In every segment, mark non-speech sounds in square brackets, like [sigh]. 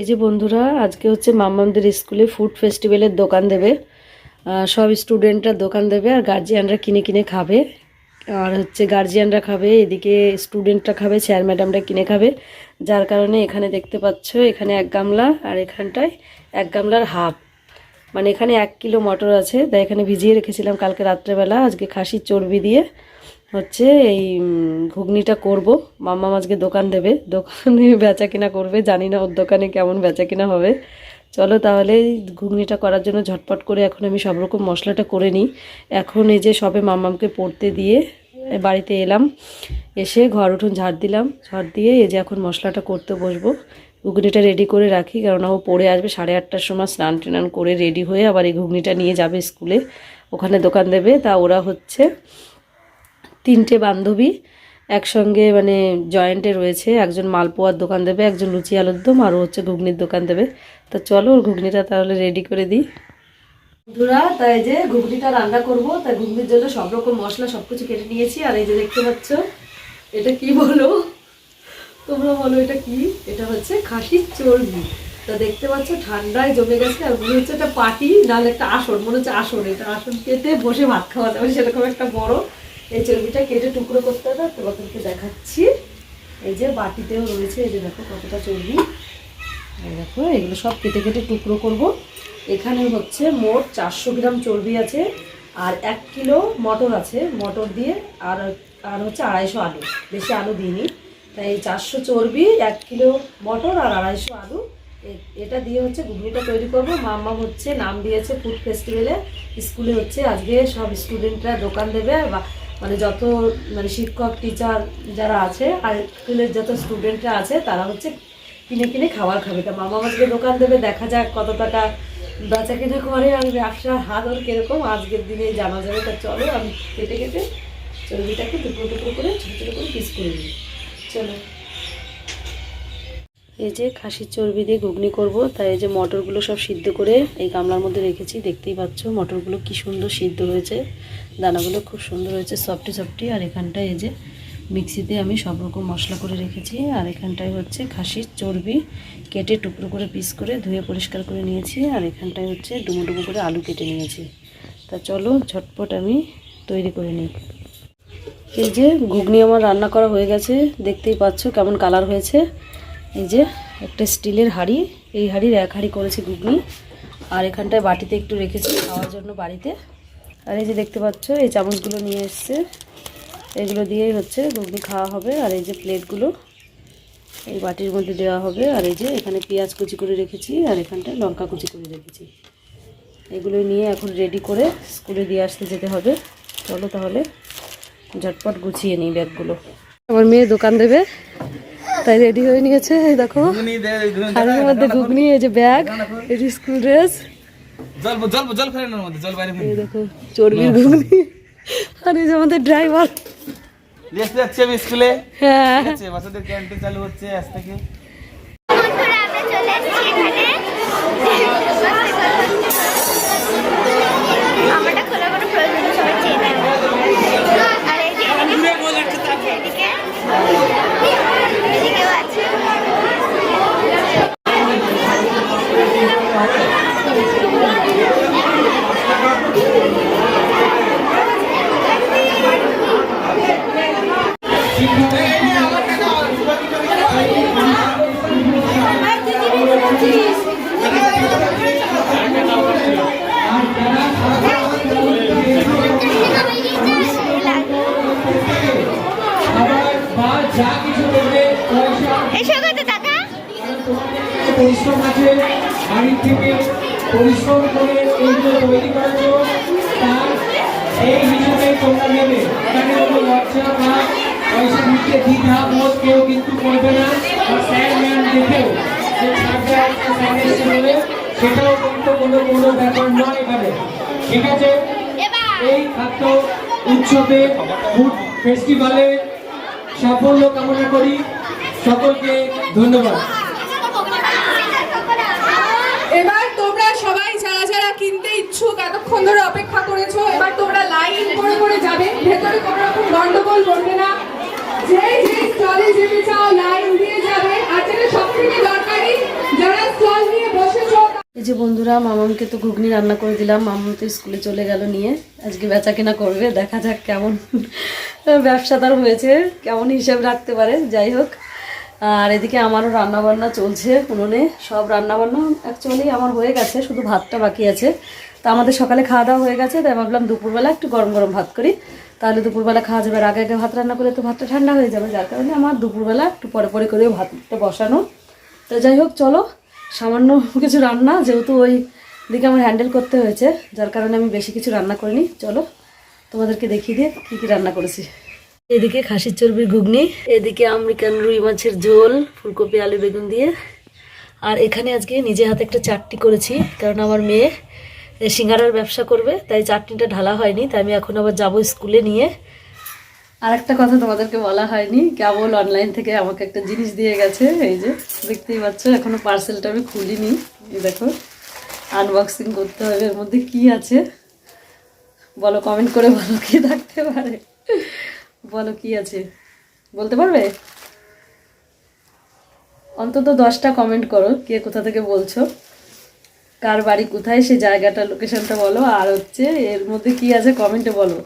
এই যে বন্ধুরা, আজকে হচ্ছে মাম্মামদের স্কুলে ফুড ফেস্টিভ্যালের দোকান দেবে। সব স্টুডেন্টরা দোকান দেবে আর গার্জিয়ানরা কিনে কিনে খাবে। আর হচ্ছে গার্জিয়ানরা খাবে, এদিকে স্টুডেন্টরা খাবে স্যার ম্যাডামরা কিনে খাবে। যার কারণে এখানে দেখতে পাচ্ছ, এখানে এক গামলা আর এখানটায় এক গামলার হাফ। মানে এখানে এক কিলো মটর আছে। তাই এখানে ভিজিয়ে রেখেছিলাম কালকে রাত্রেবেলা। আজকে খাসির চর্বি দিয়ে। হচ্ছে এই ঘুগনিটা করব। মাম্মা আজকে দোকান দেবে। দোকানে [laughs] বেচা কিনা করবে। জানি না ওর দোকানে কেমন বেচা কিনা হবে। চলো তাহলে ঘুগনিটা করার জন্য ঝটপট করে এখন আমি সব রকম মশলাটা করে নিই। এখন এই যে সবে মাম্মামকে পড়তে দিয়ে বাড়িতে এলাম। এসে ঘর উঠোন ঝাড় দিলাম। ঝাড় দিয়ে এই যে এখন মশলাটা করতে বসবো। ঘুগনিটা রেডি করে রাখি কারণ ও পড়ে আসবে সাড়ে আটটার সময় স্নান টান করে রেডি হয়ে আবার এই ঘুগনিটা নিয়ে যাবে স্কুলে। ওখানে দোকান দেবে। তা ওরা হচ্ছে তিনটে বান্ধবী একসঙ্গে মানে জয়েন্টে রয়েছে। একজন মালপোয়ার দোকান দেবে, একজন লুচি আলুর দম, আর ও হচ্ছে ঘুগনির দোকান দেবে। তা চলো ওর ঘুগনিটা তাহলে রেডি করে দিই। বন্ধুরা তাই যে ঘুগনিটা রান্না করব তাই ঘুগনির জন্য সব রকম মশলা, সব কিছু কেটে নিয়েছি। আর এই যে দেখতে পাচ্ছ, এটা কি বলো? তোমরা বলো এটা কি? এটা হচ্ছে খাসির চর্বি। তা দেখতে পাচ্ছ, ঠান্ডায় জমে গেছে, আর মনে হচ্ছে একটা পাটি, নাহলে একটা আসন, মনে হচ্ছে আসন। এটা আসন কেটে বসে ভাত খাওয়া যাবে, সেরকম একটা বড় এই চর্বিটা কেটে টুকরো করতে হবে তোমাদেরকে দেখাচ্ছি। এই যে বাটিতেও রয়েছে, এই যে দেখো কতটা চর্বি। দেখো, এগুলো সব কেটে কেটে টুকরো করব। এখানে হচ্ছে মোট চারশো গ্রাম চর্বি আছে, আর এক কিলো মটর আছে। মটর দিয়ে আর আর হচ্ছে আড়াইশো আলু। বেশি আলু দিইনি। তাই এই চারশো চর্বি, এক কিলো মটর আর আড়াইশো আলু। এটা দিয়ে হচ্ছে ঘুগনিটা তৈরি করব। মাম্মা হচ্ছে নাম দিয়েছে ফুড ফেস্টিভ্যালে। স্কুলে হচ্ছে আজকে সব স্টুডেন্টরা দোকান দেবে মানে যত মানে শিক্ষক টিচার যারা আছে আর স্কুলের যত স্টুডেন্টরা আছে, তারা হচ্ছে কিনে কিনে খাবার খাবে। তা মামা আজকে দোকান দেবে, দেখা যাক কত টাকা বেচা কিনে করে আর ব্যবসার হাত ওর কীরকম। আজকের দিনে জানা যাবে তা চলো, আমি কেটে কেটে চর্বিটাকে টুকরো টুকরো করে, ছোটো ছোটো করে পিস করে নিই। চলো। এই যে খাসির চর্বি দিয়ে ঘুগনি করব, তাই এই যে মটরগুলো সব সিদ্ধ করে এই গামলার মধ্যে রেখেছি। দেখতেই পাচ্ছ মটরগুলো কি সুন্দর সিদ্ধ হয়েছে। দানাগুলো খুব সুন্দর হয়েছে, সফটি সফটি। আর এখানটায় এই যে মিক্সিতে আমি সব রকম মশলা করে রেখেছি। আর এখানটায় হচ্ছে খাসির চর্বি কেটে টুকরো করে পিস করে ধুয়ে পরিষ্কার করে নিয়েছি। আর এখানটায় হচ্ছে ডুমো ডুমো করে আলু কেটে নিয়েছি। তা চলো ঝটপট আমি তৈরি করে নিই। এই যে ঘুগনি আমার রান্না করা হয়ে গেছে, দেখতেই পাচ্ছ কেমন কালার হয়েছে। এই যে একটা স্টিলের হাঁড়ি, এই হাঁড়ির এক হাঁড়ি করেছি ঘুগনি। আর এখানটায় বাটিতে একটু রেখেছি খাওয়ার জন্য বাড়িতে। আর এই যে দেখতে পাচ্ছ, এই চামচগুলো নিয়ে এসছে। এগুলো দিয়েই হচ্ছে ঘুগনি খাওয়া হবে। আর এই যে প্লেটগুলো, এই বাটির মধ্যে দেওয়া হবে। আর এই যে এখানে পেঁয়াজ কুচি করে রেখেছি, আর এখানটায় লঙ্কা কুচি করে রেখেছি। এগুলো নিয়ে এখন রেডি করে স্কুলে দিয়ে আসতে যেতে হবে। চলো তাহলে ঝটপট গুছিয়ে নিই ব্যাগগুলো। আমার মেয়ে দোকান দেবে। তাই রেডি হয়ে নিয়েছে এই দেখো। হাড়ির মধ্যে ঘুগনি এই যে ব্যাগ এই যে স্কুল ড্রেস জল জল জল ফেলে মধ্যে জল এই দেখো চর্বির ঘুগনি। আর এই যে আমাদের ড্রাইভার যাচ্ছি আমি স্কুলে হ্যাঁ। বাচ্চাদের ক্যান্টিন চালু হচ্ছে আজ থেকে। আমরা চলে এখানে আমারটা খোলা কোনো প্রয়োজন নেই, সবাই চেনে আর এই যে এদিকে এদিকেও আছে এসো কত দাদা আছে বাড়ি থেকে পরিশ্রম করে এইগুলো তৈরি করেছ, তার এই হিসেবে তোমরা নেবে। এখানে কোনো লজ্জা বা পয়সা দ্বিধা বোধ কেউ কিন্তু করবে না। বা স্যার ম্যাম দেখেও যে বলে, সেটাও কিন্তু কোনো কোনো ব্যাপার নয় এখানে। ঠিক আছে? এই খাদ্য উৎসবে ফুড ফেস্টিভ্যালে সাফল্য কামনা করি। সকলকে ধন্যবাদ এবার তোমরা সবাই যারা যারা কিনতে ইচ্ছুক এতক্ষণ ধরে অপেক্ষা করেছ? এবার তোমরা লাইন যাবে। ভেতরে কোনো রকম গন্ডগোল করবে না। যে যে স্টলে যেতে চাও, লাইন দিয়ে যাবে। আর যেটা সব থেকে দরকারি, যারা এই যে বন্ধুরা, মামামকে তো ঘুগনি রান্না করে দিলাম। মামাম তো স্কুলে চলে গেল নিয়ে। আজকে বেচা কেনা করবে। দেখা যাক কেমন ব্যবসাদার হয়েছে, কেমন হিসাব রাখতে পারে। যাই হোক আর এদিকে আমারও রান্না বান্না চলছে উনুনে। সব রান্না বান্না অ্যাকচুয়ালি আমার হয়ে গেছে, শুধু ভাতটা বাকি আছে। তা আমাদের সকালে খাওয়া দাওয়া হয়ে গেছে, তাই ভাবলাম দুপুরবেলা একটু গরম গরম ভাত করি। তাহলে দুপুরবেলা খাওয়া যাবে আগে আগে ভাত রান্না করলে তো ভাতটা ঠান্ডা হয়ে যাবে, যার কারণে আমার দুপুরবেলা একটু পরে পরে করে ভাতটা বসানো। তো যাই হোক, চলো, সামান্য কিছু রান্না, যেহেতু ওই দিকে আমার হ্যান্ডেল করতে হয়েছে, যার কারণে আমি বেশি কিছু রান্না করিনি। চলো, তোমাদেরকে দেখিয়ে দিয়ে কী কী রান্না করেছি। এদিকে খাসির চর্বির ঘুগনি, এদিকে আমেরিকান রুই মাছের ঝোল, ফুলকপি, আলু বেগুন দিয়ে। আর এখানে আজকে নিজে হাতে একটা চাটনি করেছি, কারণ আমার মেয়ে সিঙ্গারার ব্যবসা করবে, তাই চাটনিটা ঢালা হয়নি, তাই আমি এখন আবার যাব স্কুলে নিয়ে। আর একটা কথা তোমাদেরকে বলা হয়নি, কেবল অনলাইন থেকে আমাকে একটা জিনিস দিয়ে গেছে, এই যে, দেখতেই পাচ্ছ, এখনও পার্সেলটা আমি খুলিনি দেখো। আনবক্সিং করতে হবে, এর মধ্যে কি আছে? বলো কমেন্ট করে বলো, কি থাকতে পারে? বলো কি আছে? বলতে পারবে? অন্তত দশটা কমেন্ট করো, কে কোথা থেকে বলছো? কার বাড়ি কোথায়, সে জায়গাটা লোকেশনটা বলো, আর হচ্ছে এর মধ্যে কি আছে কমেন্টে বলো।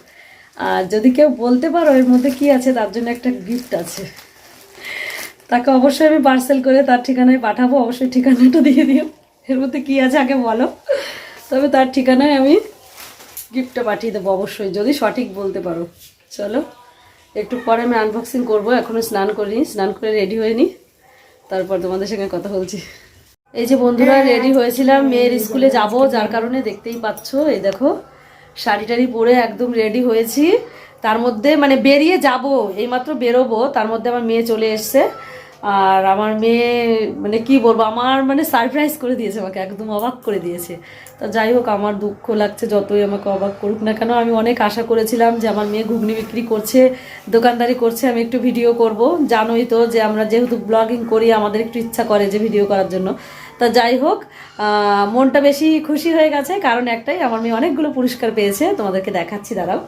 আর যদি কেউ বলতে পারো এর মধ্যে কি আছে, তার জন্য একটা গিফট আছে। তাকে অবশ্যই আমি পার্সেল করে তার ঠিকানায় পাঠাবো, অবশ্যই ঠিকানাটা দিয়ে দিও। এর মধ্যে কি আছে আগে বলো। তবে তার ঠিকানায় আমি গিফটটা পাঠিয়ে দেবো অবশ্যই, যদি সঠিক বলতে পারো। চলো। একটু পরে আমি আনবক্সিং করব এখনও স্নান করিনি স্নান করে রেডি হয়ে নি তারপর তোমাদের সঙ্গে কথা বলছি। এই যে বন্ধুরা রেডি হয়েছিলাম মেয়ের স্কুলে যাব যার কারণে দেখতেই পাচ্ছ এই দেখো শাড়ি টাড়ি পরে একদম রেডি হয়েছি। তার মধ্যে মানে বেরিয়ে যাব এইমাত্র বেরোবো তার মধ্যে আমার মেয়ে চলে এসছে। আর আমার মেয়ে মানে কি বলব আমার মানে সারপ্রাইজ করে দিয়েছে আমাকে একদম অবাক করে দিয়েছে। তা যাই হোক, আমার দুঃখ লাগছে, যতই আমাকে অবাক করুক না কেন। আমি অনেক আশা করেছিলাম যে আমার মেয়ে ঘুগনি বিক্রি করছে, দোকানদারি করছে, আমি একটু ভিডিও করব। জানোই তো যে আমরা যেহেতু ব্লগিং করি, আমাদের একটু ইচ্ছা করে যে ভিডিও করার জন্য। তা যাই হোক মনটা বেশি খুশি হয়ে গেছে, কারণ একটাই, আমার মেয়ে অনেকগুলো পুরস্কার পেয়েছে, তোমাদেরকে দেখাচ্ছি, দাঁড়াও।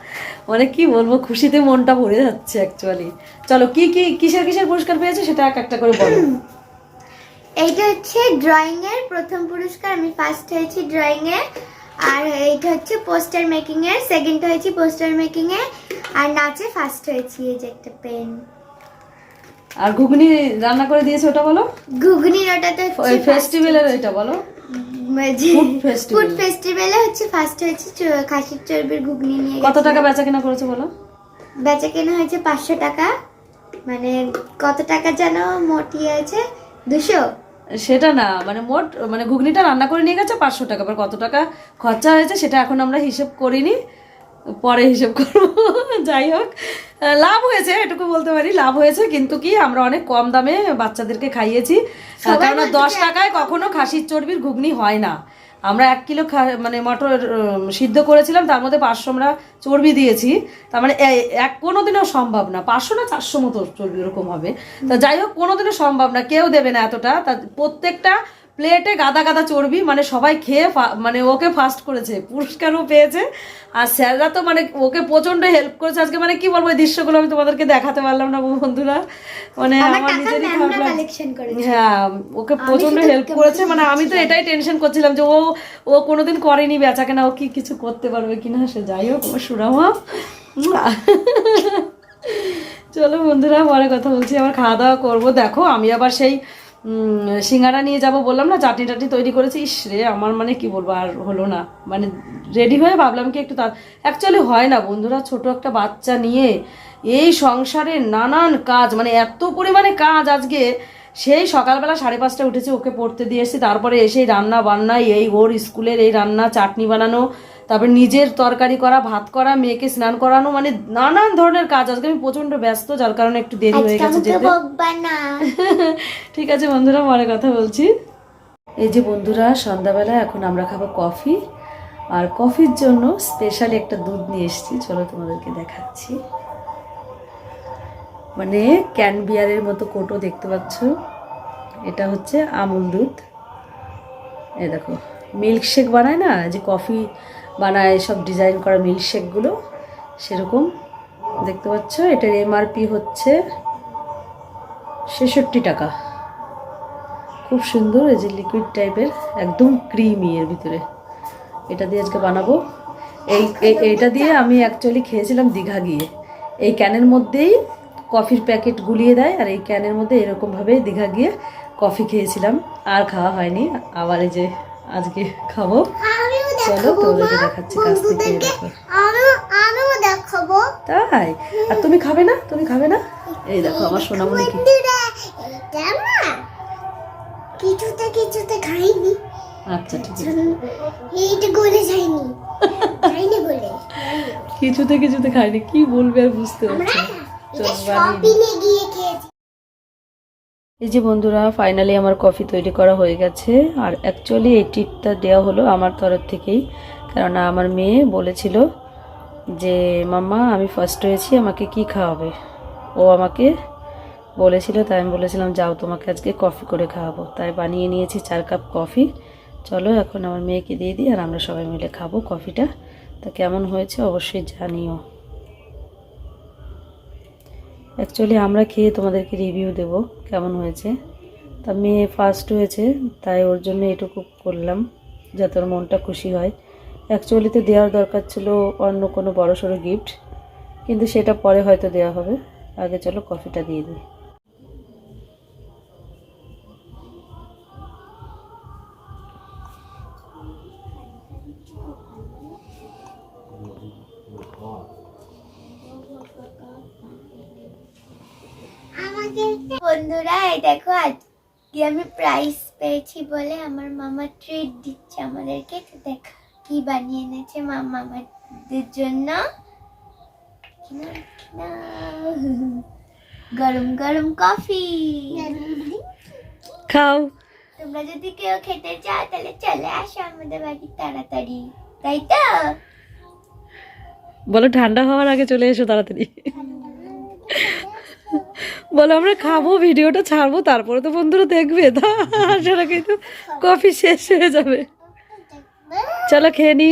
মানে কি বলব, খুশিতে মনটা ভরে যাচ্ছে অ্যাকচুয়ালি চলো, কি কি, কিসের কিসের পুরস্কার পেয়েছে সেটা এক একটা করে বলো। এইটা হচ্ছে ড্রয়িং এর প্রথম পুরস্কার আমি ফার্স্ট হয়েছি ড্রয়িং এ আর এইটা হচ্ছে পোস্টার মেকিং এর সেকেন্ড হয়েছি পোস্টার মেকিং এ আর নাচে ফার্স্ট হয়েছি এই যে একটা পেন আর ঘুগনি রান্না করে দিয়েছে ওটা বলো? ঘুগনির ওটাতে ওই ফেস্টিভ্যালের এটা বলো. ফুড ফেস্টিভ্যালে হচ্ছে ফার্স্ট হয়েছে খাসির চর্বির ঘুগনি নিয়ে কত টাকা বেচা কেনা করেছে বলো? বেচা কেনা হয়েছে পাঁচশো টাকা। মানে কত টাকা যেন মোট ইয়ে হয়েছে? দুশো। সেটা না মানে মোট মানে ঘুগনিটা রান্না করে নিয়ে গেছে পাঁচশো টাকা এবার কত টাকা খরচা হয়েছে সেটা এখন আমরা হিসেব করিনি পরে হিসেব করব। যাই হোক লাভ হয়েছে এটুকু বলতে পারি লাভ হয়েছে কিন্তু কি আমরা অনেক কম দামে বাচ্চাদেরকে খাইয়েছি। কারণ দশ টাকায় কখনো খাসির চর্বির ঘুগনি হয় না। আমরা এক কিলো মানে মটর সিদ্ধ করেছিলাম, তার মধ্যে পাঁচশো আমরা চর্বি দিয়েছি। তার মানে এক কোনো দিনও সম্ভব না। পাঁচশো না চারশো মতো চর্বি ওরকম হবে। তা যাই হোক কোনো দিনও সম্ভব না, কেউ দেবে না এতটা। তা প্রত্যেকটা প্লেটে গাদা গাদা চর্বি মানে সবাই খেয়ে মানে ওকে ফার্স্ট করেছে পুরস্কারও পেয়েছে। আর স্যাররা তো মানে ওকে প্রচণ্ড হেল্প করেছে। আজকে মানে কি বলব এই দৃশ্যগুলো আমি তোমাদেরকে দেখাতে পারলাম না বন্ধুরা। মানে আমার আমার নিজেরই হ্যাঁ ওকে প্রচণ্ড হেল্প করেছে। মানে আমি তো এটাই টেনশন করছিলাম যে ও ও কোনোদিন করেনি বেচা কেনা ও কি কিছু করতে পারবে কিনা সে যাই হোক আমার সুরামা। চলো বন্ধুরা পরে কথা বলছি। আবার খাওয়া দাওয়া করব। দেখো আমি আবার সেই সিঙ্গারা নিয়ে যাব বললাম না, চাটনি টাটনি তৈরি করেছি। ইস রে, আমার মানে কি বলব, আর হলো না। মানে রেডি হয়ে ভাবলাম কি একটু তার অ্যাকচুয়ালি হয় না বন্ধুরা, ছোট একটা বাচ্চা নিয়ে এই সংসারে নানান কাজ মানে এত পরিমাণে কাজ আজকে। সেই সকালবেলা সাড়ে পাঁচটায় উঠেছি, ওকে পড়তে দিয়ে এসেছি, তারপরে এসে রান্না বান্না, এই ওর স্কুলের এই রান্না, চাটনি বানানো তারপর নিজের তরকারি করা ভাত করা মেয়েকে স্নান করানো মানে নানান ধরনের কাজ। আজকে আমি প্রচণ্ড ব্যস্ত যার কারণে একটু দেরি হয়ে গেছে যেতে। [laughs] ঠিক আছে বন্ধুরা পরে কথা বলছি। এই যে বন্ধুরা সন্ধ্যাবেলা এখন আমরা খাব কফি। আর কফির জন্য স্পেশালি একটা দুধ নিয়ে এসেছি চলো তোমাদেরকে দেখাচ্ছি। মানে ক্যান বিয়ারের মতো কোটো দেখতে পাচ্ছ? এটা হচ্ছে আমুল দুধ। এ দেখো মিল্কশেক বানায় না যে কফি বানায় সব ডিজাইন করা মিল্কশেকগুলো সেরকম। দেখতে পাচ্ছ, এটার এমআরপি হচ্ছে ছেষট্টি টাকা। খুব সুন্দর, এই যে লিকুইড টাইপের একদম ক্রিমি এর ভিতরে। এটা দিয়ে আজকে বানাবো। এই এইটা দিয়ে আমি অ্যাকচুয়ালি খেয়েছিলাম দীঘা গিয়ে। এই ক্যানের মধ্যেই কফির প্যাকেট গুলিয়ে দেয়, আর এই ক্যানের মধ্যে এরকমভাবে দীঘা গিয়ে কফি খেয়েছিলাম। আর খাওয়া হয়নি। আবার এই যে আজকে খাব। আমিও চলো তোমাদেরকে দেখাচ্ছি কাছ থেকে এই দেখো। আমিও আমিও দেখাবো। তাই? আর তুমি খাবে না? তুমি খাবে না? এই দেখো আমার সোনামণি কি? কিছুতে কিছুতে খাইনি। আচ্ছা ঠিক আছে। এইটা গলে যায়নি। যায়নি বলে। কিছুতে কিছুতে খাইনি। কি বলবে আর বুঝতে পারছি না। চলো বানিয়ে এই যে বন্ধুরা ফাইনালি আমার কফি তৈরি করা হয়ে গেছে। আর অ্যাকচুয়ালি এই টিপটা দেওয়া হলো আমার তরফ থেকেই। কেননা আমার মেয়ে বলেছিল যে, মাম্মা, আমি ফার্স্ট হয়েছি, আমাকে কি খাওয়াবে? ও আমাকে বলেছিল, তাই আমি বলেছিলাম, যাও, তোমাকে আজকে কফি করে খাওয়াবো। তাই বানিয়ে নিয়েছি চার কাপ কফি চলো, এখন আমার মেয়েকে দিয়ে দিই আর আমরা সবাই মিলে খাব কফিটা তা কেমন হয়েছে অবশ্যই জানিও। অ্যাকচুয়ালি আমরা খেয়ে তোমাদেরকে রিভিউ দেব কেমন হয়েছে। তা মেয়ে ফার্স্ট হয়েছে, তাই ওর জন্য এটুকু করলাম, যাতে ওর মনটা খুশি হয়। অ্যাকচুয়ালি তো দেওয়ার দরকার ছিল অন্য কোনো বড় সড়ো গিফট কিন্তু সেটা পরে হয়তো দেওয়া হবে। আগে চলো কফিটা দিয়ে দিই। বন্ধুরা এই দেখো আজকে আমি প্রাইজ পেয়েছি বলে আমার মামা ট্রিট দিচ্ছে আমাদেরকে। তো দেখো কি বানিয়ে এনেছে মামা আমাদের জন্য। গরম গরম কফি খাও। তোমরা যদি কেউ খেতে চাও তাহলে চলে আসো আমাদের বাড়ি তাড়াতাড়ি। তাই তো? বলো ঠান্ডা হওয়ার আগে চলে এসো তাড়াতাড়ি। বলো আমরা খাব ভিডিওটা ছাড়বো তারপরে তো বন্ধুরা দেখবে তা আসার আগে তো কফি শেষ হয়ে যাবে। চলো খেয়ে নি।